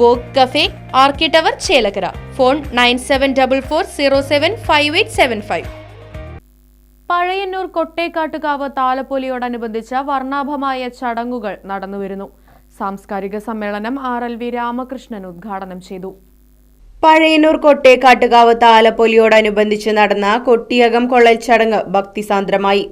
Wok cafe archi tower Chelakkara. Phone nine seven double four zero seven five eight seven five. Pazhayannur Kottekkattukavu താലപ്പൊലിയോടനുബന്ധിച്ച വർണാഭമായ ചടങ്ങുകൾ നടന്നുവരുന്നു. സാംസ്കാരിക സമ്മേളനം R L V Ramakrishnan ഉദ്ഘാടനം ചെയ്തു. പഴയന്നൂർ കൊട്ടേക്കാട്ടുകാവ് താലപ്പൊലിയോടനുബന്ധിച്ച് നടന്ന കൊട്ടിയകം കൊള്ളൽ ചടങ്ങ് ഭക്തിസാന്ദ്രമായി.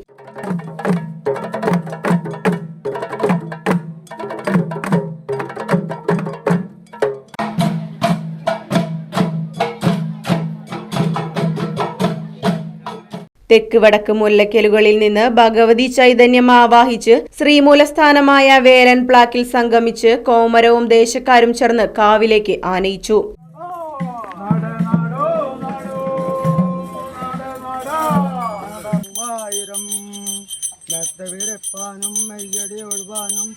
തെക്ക് വടക്ക് മുല്ലക്കലുകളിൽ നിന്ന് ഭഗവതി ചൈതന്യം ആവാഹിച്ച് ശ്രീമൂലസ്ഥാനമായ വേലൻ പ്ലാക്കിൽ സംഗമിച്ച് കോമരവും ദേശക്കാരും ചേർന്ന് കാവിലേക്ക് ആനയിച്ചു. മെത്തവിരപ്പാനും മെയ്യടി ഒഴുവാനും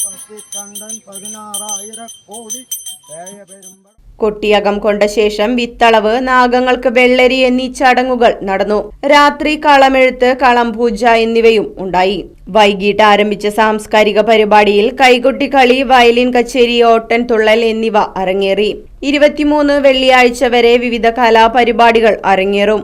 പതിനാറായിര കോടി പേയ പെരുമ്പട കൊട്ടിയകം കൊണ്ട ശേഷം വിത്തളവ് നാഗങ്ങൾക്ക് വെള്ളരി എന്നീ ചടങ്ങുകൾ നടന്നു. രാത്രി കളമെഴുത്ത് കളംപൂജ എന്നിവയും ഉണ്ടായി. വൈകിട്ട് ആരംഭിച്ച സാംസ്കാരിക പരിപാടിയിൽ കൈകൊട്ടിക്കളി വയലിൻ കച്ചേരി ഓട്ടൻ തുള്ളൽ എന്നിവ അരങ്ങേറി. ഇരുപത്തിമൂന്ന് വെള്ളിയാഴ്ച വരെ വിവിധ കലാപരിപാടികൾ അരങ്ങേറും.